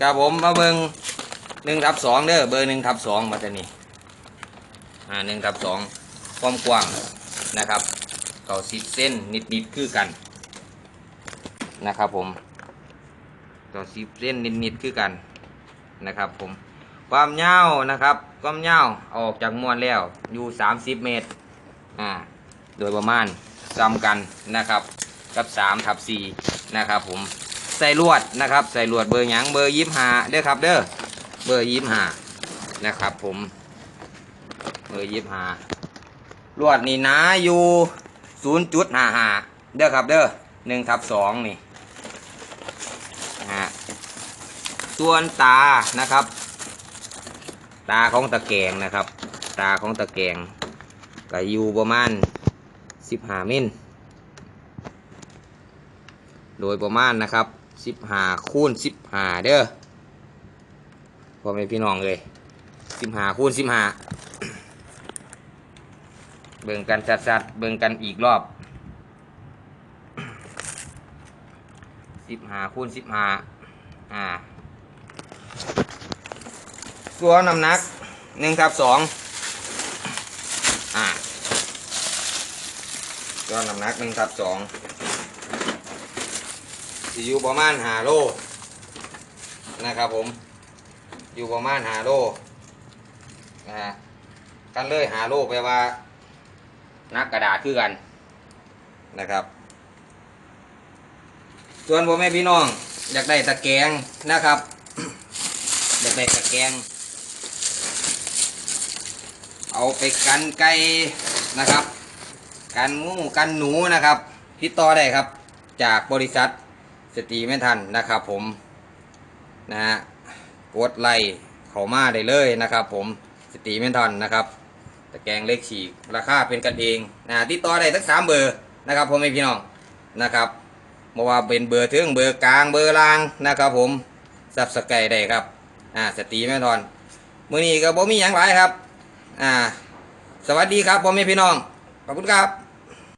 ครับผมมาเบิงหนึ่งทับสองเด้อเบอร์หนึ่งทับสองมาจะนี่อ่าหนึ่งทับสองความกว้างนะครับเก่าสิบเส้นนิดนิดคือกันนะครับผมเก่าสิบเส้นนิดนิดคือกันนะครับผมความยาวนะครับความยาวเอาออกจากมวนแล้วอยู่สามสิบเมตรอ่าโดยประมาณซ้ำกันนะครับกับสามทับสี่นะครับผม ใส่ลวดนะครับ ใส่ลวดเบอร์หยังเบอร์ยี่ห้าเด้อครับ เด้อเบอร์ยี่ห้านะครับ ผม เบอร์ยี่ห้าลวดนี่นาอยู่ศูนย์จุดห้าห้าเด้อครับ เด้อหนึ่งทับสองนี่ฮะส่วนตานะครับ ตาของตะแกรงนะครับ ตาของตะแกรงก็อยู่ประมาณสิบห้ามิลโดยประมาณนะครับ สิบหาคูณสิบหาเด้อพ่อแม่พี่น้องเลยสิบหาคูณสิบหาเบิ่งกันชัดๆเบิ่งกันอีกรอบสิบหาคูณสิบหาอ่า ตัวน้ำหนักหนึ่งทับสองอ่าตัวน้ำหนักหนึ่งทับสอง สิอยู่ประมาณหาโลนะครับผม อยู่ประมาณหาโลนะฮะกันเลยหาโลแปลว่า นักกระดาษคือกันนะครับ ส่วนผมแม่พี่น้อง อยากได้ตะแกรงนะครับ อยากได้ตะแกรงเอาไปกันไก่นะครับ กันงูกันหนูนะครับติดต่อได้ครับ จากบริษัท สตีไม่ทันนะครับผมนะฮะกดไล่เขามาได้เลยนะครับผมสตีไม่ทันนะครับตะแกรงเล็กฉีกราคาเป็นกันเองนะติดต่อได้ทั้งสามเบอร์นะครับผมม่พี่น้องนะครับไม่ว่าเป็นเบอร์ถึงเบอร์กลางเบอร์ล่างนะครับผมสับสกายได้ครับอ่าสตีไม่ทันมือนี้ก็บ่มีอย่างไรครับอ่าสวัสดีครับผมม่พี่น้องขอบคุณครับ